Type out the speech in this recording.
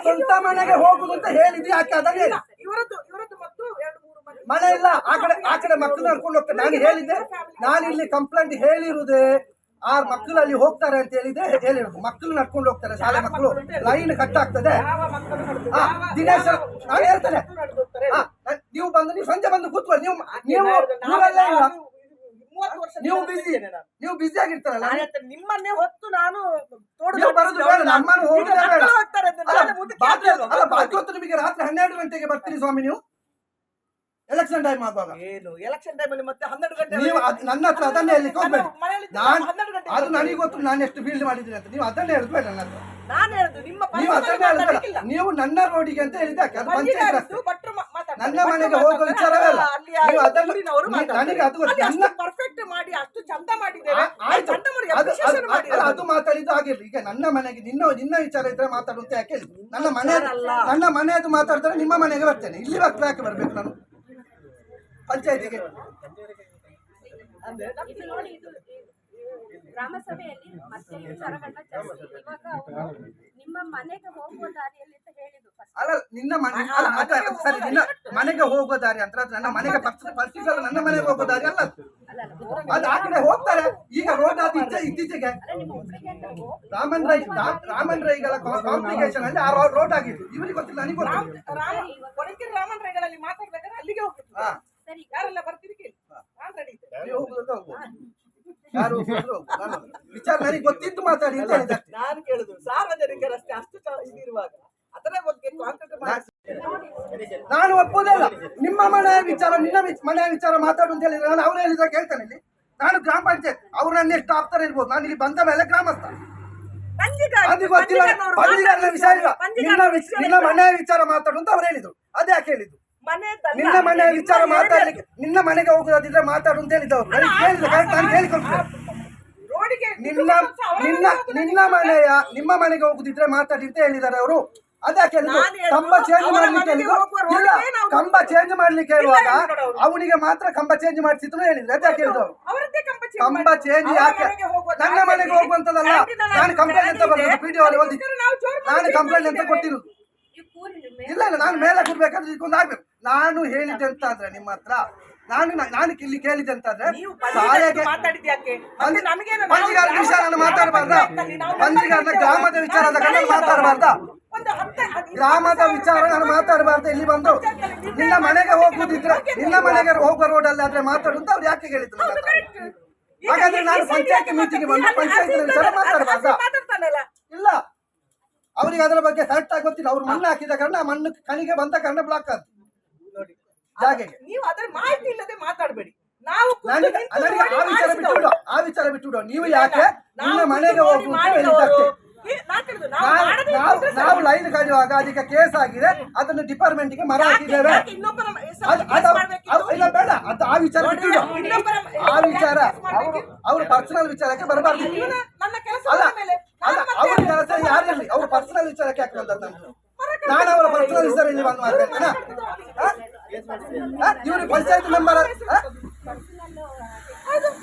ಸ್ವಂತ ಮನೆಗೆ ಹೋಗುದು ಅಂತ ಹೇಳಿದ್ವಿ ಆಕೆ ಅದನ್ನೇ? ಹೇಳಿ ಇವರದ್ದು ಇವರದ್ದು ಮತ್ತು ಎರಡು ಮೂರು ಮನೆ. ಮನೆ ಇಲ್ಲ ಆ ಕಡೆ ಆ ಕಡೆ ಮಕ್ಕಳು ನಡ್ಕೊಂಡು ಹೋಗ್ತಾರೆ. ನಾನು ಹೇಳಿದ್ದೆ ನಾನು ಇಲ್ಲಿ ಕಂಪ್ಲೇಂಟ್ ಹೇಳಿರುವುದೇ ಆ ಮಕ್ಕಳು ಅಲ್ಲಿ ಹೋಗ್ತಾರೆ ಅಂತ ಹೇಳಿದೆ ಹೇಳಿರೋದು. ಮಕ್ಕಳು ನಡ್ಕೊಂಡು ಹೋಗ್ತಾರೆ ಶಾಲೆ ಮಕ್ಕಳು. ಲೈನ್ ಕಟ್ ಆಗ್ತದೆ. ಹಾ, ನಾನು ಹೇಳ್ತೇನೆ. ಮಕ್ಕಳು ನಡೆದು ಹೋಗ್ತಾರೆ ಹಾ, ನಾನ್- ನೀವು ಬಂದು ನೀವು ಸಂಜೆ ಬಂದು ಕೂತ್ಕೊಳ್ಳಿ ನೀವು ನೀವು ಇಲ್ಲ. ವರ್ಷ ನೀವು ಬಿಸಿ ನೀವು ಬಿಸಿ ಆಗಿರ್ತಾರಲ್ಲ. ನಿಮ್ಮನ್ನೇ ಹೊತ್ತು ನಾನು ತೋಟದ ಬರೋದು ಬೇಡ ನಮ್ಮನ್ನು ಹೋಗುದೇ ಬೇಡ. ಅಲ್ಲ? ಅಲ್ಲ ಹೊತ್ತು ನಿಮಗೆ ರಾತ್ರಿ ಹನ್ನೆರಡು ಗಂಟೆಗೆ ಬರ್ತೀರಿ ಸ್ವಾಮಿ ನೀವು ಎಲೆಕ್ಷನ್ ಟೈಮ್ ಆಗುವಾಗ ಏನು ಎಲೆಕ್ಷನ್ ಟೈಮಲ್ಲಿ ಮತ್ತೆ ಹನ್ನೆರಡು ಗಂಟೆ ನೀವು ಅದ್- ನನ್ನ ಹತ್ರ ಅದನ್ನೇ ಹೇಳಿ ಹೋಗ್ಬೇಡಿ ನನ್ನ ಮನೆಯಲ್ಲಿ ನಾನು ಹನ್ನೆರಡು ಗಂಟೆ ಅದು ನನಗೆ ಗೊತ್ತು ನಾನು ಎಷ್ಟು ಫೀಲ್ಡ್ ಮಾಡಿದ್ದೀನಿ ಅಂತ ನೀವು ಅದನ್ನೇ ಹೇಳುದು ಬೇಡ ನನ್ನ ಹತ್ರ ನಾನು ಹೇಳುದು ನಿಮ್ಮ ನೀವು personal ಅದನ್ನೇ ಹೇಳುದು ಬೇಡ ನೀವು ನನ್ನ ರೋಡಿಗೆ ಅಂತ ಹೇಳಿದ ಅದು ಪಂಚಾಯತ್ ಮಂಜಿಗಾರದ್ದು ರಸ್ತೆ ಭಟ್ರು ಮಾ- ಮಾತಾಡ್ತಾರೆ. ನನ್ನ ಭಟ್ರು ಮನೆಗೆ ಹೋಗೋ ಮಾತಾಡ್ತಾರೆ. ವಿಚಾರವೇ ಅಲ್ಲ. ಅಲ್ಲಿ ನೀವು ಅದನ್ನು- ಊರಿನವರು ನೀ- ಮಾತಾಡ್ತಾರೆ. ನನಗೆ ಅದು. ಅಲ್ಲಿ ನನ್ನ- ಮಾಡಿ ಅಷ್ಟು ಚಂದ ಮಾಡಿದ್ದೇವೆ ಆ- ಆಯ್ತು ಚಂದ ಮಾಡಿ ಅದು- ಅದು- appreciation ಅದು- ಮಾಡಿರೋದು. ಅದು ಆಗಿರ್ಲಿ ಈಗ ನನ್ನ ಮನೆಗೆ ನಿನ್ನ ನಿನ್ನ ವಿಚಾರ ಇದ್ರೆ ಮಾತಾಡು ಅಂತ ಯಾಕೆ? ನನ್ನ ಮನೆ. ನನ್ನ ಮನೆಯದು ಮಾತಾಡಿದ್ರೆ ನಿಮ್ಮ ಮನೆಗೆ ಬರ್ತೇನೆ. ಇಲ್ಲಿ ಬರ್ತಾ ಯಾಕೆ ಬರ್ಬೇಕು ನಾನು? ಪಂಚಾಯತಿಗೆ. ಗ್ರಾಮ ಸಭೆಯಲ್ಲಿ ಮತ್ತೆ ವಿಚಾರಗಳನ್ನ ಚರ್ಚಿಸಿ ಇವಾಗ ಅವರು ನಿಮ್ಮ ಮನೆಗೆ ಹೋಗುವ ದಾರಿಯಲ್ಲಿ ಅಂತ ಹೇಳಿದ್ರು first. ಅಲ್ಲ ನಿನ್ನ ಮನೆ ಅಲ್ಲ ಅದ ಸರಿ ನಿನ್ನ ಮನೆಗೆ ಹೋಗೋ ದಾರಿ ಅಂತ. ಅದು ನನ್ನ ಮನೆಗೆ ಪರ್ಟಿಕ್ಯುಲರ್ ನನ್ನ ಮನೆಗೆ ಹೋಗೋ ದಾರಿ ಅಲ್ಲ. ಅದು. ಅಲ್ಲ ಅಲ್ಲ ದೂರ ಅದು ಆ ಕಡೆ ಹೋಗ್ತಾರೆ. ರೋಡ್ ಅದು ಇತ್ತೀಚೆಗೆ ರಾಮನ್ ರೈ ರಾಮನ್ ರೈಗಳ ಕಾಂಪ್ಲಿಕೇಶನ್ ಅಲ್ಲಿ ಆ ರೋಡ್ ಆಗಿತ್ತು. ಇವರಿಗೆ ಗೊತ್ತಿಲ್ಲ ನನಗೆ ಗೊತ್ತಿಲ್ಲ. ರಾಮನ್ ರೈಗಳಲ್ಲಿ ಮಾತಾಡ್ಬೇಕಾದ್ರೆ ಅಲ್ಲಿಗೆ ಹೋಗ್ಬೇಕು ಹಾ. ಸರಿ ಯಾರೆಲ್ಲ ಬರ್ತೀರಿ ಯಾರು ವಿಚಾರ ನನಗೆ ಗೊತ್ತಿದ್ದು ಮಾತಾಡಿ. ನಾನು ಕೇಳುದು ಸಾರ್ವಜನಿಕ ರಸ್ತೆ ಅಷ್ಟು ಇದಿರುವಾಗ. ಅದರ ಬಗ್ಗೆ ಮಾಡಿ ನಾನು ಒಪ್ಪುವುದೇ ಇಲ್ಲ. ನಿಮ್ಮ ಮನೆಯ ವಿಚಾರ ನಿನ್ನ ಮನೆಯ ವಿಚಾರ ಮಾತಾಡು ಅಂತ ಹೇಳಿದ್ರೆ ನಾನು ಅವ್ರು ಹೇಳಿದ್ರೆ ಕೇಳ್ತಾನೆ ಇಲ್ಲಿ. ನಾನು ಗ್ರಾಮ ಪಂಚಾಯತ್ ಅವ್ರು ನನ್ನ ಎಷ್ಟು ಆಪ್ತರ ಇರ್ಬೋದು. ನಾನು ಇಲ್ಲಿ ಬಂದ ಮೇಲೆ ಗ್ರಾಮಸ್ಥ. ಅದು ಗೊತ್ತಿಲ್ಲ. ಬಂದಿಗಾರನ ವಿಚಾರ ಇಲ್ಲ. ನಿನ್ನ ವಿಚ್- ನಿನ್ನ ಮನೆಯ ವಿಚಾರ ಮಾತಾಡು ಅಂತ ಅವ್ರು ಹೇಳಿದ್ರು. ಅದೇ ಯಾಕೆ ಹೇಳಿದ್ರು ನಿನ್ನ ಮನೆಯ ವಿಚಾರ ಮಾತಾಡ್ಲಿಕ್ಕೆ ನಿನ್ನ ಮನೆಗೆ ಹೋಗೋದಿದ್ರೆ ಮಾತಾಡು ಅಂತ ಹೇಳಿದ್ದು ನನಗೆ ಹೇಳಿದ್ರು ನಾನು ಹೇಳಿಕೊಡ್ತೇನೆ ನಿನ್ನ ನಿನ್ನ ನಿನ್ನ ಮನೆಯ ನಿಮ್ಮ ಮನೆಗೆ ಹೋಗುದಿದ್ರೆ ಮಾತಾಡಿ ಅಂತ ಹೇಳಿದ್ದಾರೆ ಅವರು. ಅದಕ್ಕೆ ನಾನು ಕಂಬ ಚೇಂಜ್ ಅವರ ಮಾಡ್ಲಿಕ್ಕೆ ಮನೆಗೆ ಹೇಳಿದ್ದು? ಹೋಗುವ ಇಲ್ಲ ರೋಡ್ಗೆ ನಾವು- ಕಂಬ ಚೇಂಜ್ ಮಾಡ್ಲಿಕ್ಕೆ ಇಲ್ಲ ಹೇಳುವಾಗ. ಅವನಿಗೆ ಮಾತ್ರ ಕಂಬ ಚೇಂಜ್ ಮಾಡಿಸಿದ್ರು ಹೇಳಿದ್ರು. ಅದಕ್ಕೆ ಹೇಳಿದ್ರು ಅವರದ್ದೇ ಕಂಬ. ಚೇಂಜ್ ಯಾಕೆ? ನನ್ನ ಮನೆಗೆ ಹೋಗುವಂತದಲ್ಲ ನಾನು ಕಂಪ್ಲೇಂಟ್ ಅಂತ ಬರ್ತದೆ ಬರೋದು. ವಿಡಿಯೋ ಅಲ್ಲಿ ಓದಿ ಮಾಡಿ ನಾನು ಕಂಪ್ಲೇಂಟ್ ಅಂತ ಕೊಟ್ಟಿರೋದು. ಇಲ್ಲ ಇಲ್ಲ ನಾನು ಮೇಲೆ ಕೊಡ್ಬೇಕಾದ್ರೆ ಇದಕ್ಕೊಂದು ಆಗ್ಬೇಕು. ನಾನು ಹೇಳಿದ್ದೆ ಅಂತ ಅಂದ್ರೆ ನಿಮ್ಮ ಹತ್ರ ನಾನು ನಾನು ಇಲ್ಲಿ ಕೇಳಿದ್ದೆ ಅಂತ ಅಂದ್ರೆ ಪಂಜಿಗಾರ ವಿಚಾರ ನಾನು ಮಾತಾಡಬಾರ್ದ? ಪಂಜಿಗಾರನ ಗ್ರಾಮದ ವಿಚಾರದ ಕಡೆ ಮಾತಾಡಬಾರ್ದ? ಗ್ರಾಮದ ವಿಚಾರ ನಾನು ಮಾತಾಡಬಾರ್ದು? ಇಲ್ಲಿ ಬಂದು ನಿನ್ನ ಮನೆಗೆ ಹೋಗುದಿದ್ರೆ ನಿನ್ನ ಮನೆಗೆ ಹೋಗುವ ರೋಡ್ ಅಲ್ಲಿ ಆದ್ರೆ ಮಾತಾಡು ಅಂತ ಅವ್ರು ಯಾಕೆ ಹೇಳಿದ್ರು? ಹಾಗಾದ್ರೆ ನಾನು ಪಂಚಾಯತ್ ಮೀಟಿಂಗ್ ಬಂದು ಪಂಚಾಯತ್ ವಿಚಾರ ಅಲ್ಲಿ ಇಲ್ಲ. ಅವರಿಗೆ ಅದರ ಬಗ್ಗೆ ಕರೆಕ್ಟ್ ಆಗಿ ಗೊತ್ತಿಲ್ಲ. ಅವ್ರು ಮಣ್ಣು ಹಾಕಿದ ಕಾರಣ ಆ ಮಣ್ಣು ಕಣಿಗೆ ಬಂದ ಕಾರಣ ಬ್ಲಾಕ್ ನೋಡಿ. ಜಾಗೆಗೆ ನೀವು ಅದರ ಮಾಹಿತಿ ಇಲ್ಲದೆ ಮಾತಾಡಬೇಡಿ. ನಾವು ಖುದ್ದು ನನಗೆ ನನಗೆ ಆ ವಿಚಾರ ಬಿಟ್ಟು ಆ ವಿಚಾರ ಬಿಟ್ಟು ನೀವು ಯಾಕೆ ನಿಮ್ಮ ಮನೆಗೆ ಹೋಗು ಕೇಳುದು, ನಾವು. ಲೈನ್ ಕಡಿಯುವಾಗ ಅದಕ್ಕೆ ಕೇಸ್ ಆಗಿದೆ. ಅದನ್ನು ಡಿಪಾರ್ಟ್ಮೆಂಟ್ಗೆ ಮರ ಹಾಕಿದ್ದೇವೆ. ಇಲ್ಲ ಬೇಡ. ಅದು ಆ ವಿಚಾರ ಆ ವಿಚಾರ? ಅವರು ಅವರು ಪರ್ಸನಲ್ ವಿಚಾರಕ್ಕೆ ಬರಬಾರ್ದು. ಇವನ ನನ್ನ ಕೆಲಸ ಅಲ್ಲ ಮೇಲೆ ಅಲ್ಲ ನಾನು ಅವ್ರ ಮತ್ತೆ ಕೆಲಸ ಯಾರಿರಲಿ? ಅವ್ರ ಪರ್ಸನಲ್ ವಿಚಾರಕ್ಕೆ ಯಾಕೆ ಬಂದದ್ದು ನಾನು ನಾನು ಅವರ ಪರ್ಸನಲ್ ವಿಚಾರ ಇಲ್ಲಿ ಬಂದು ಮಾತಾಡ್ತೇನೆ. ಇವರು ಪಂಚಾಯತ್ ಮೆಂಬರ್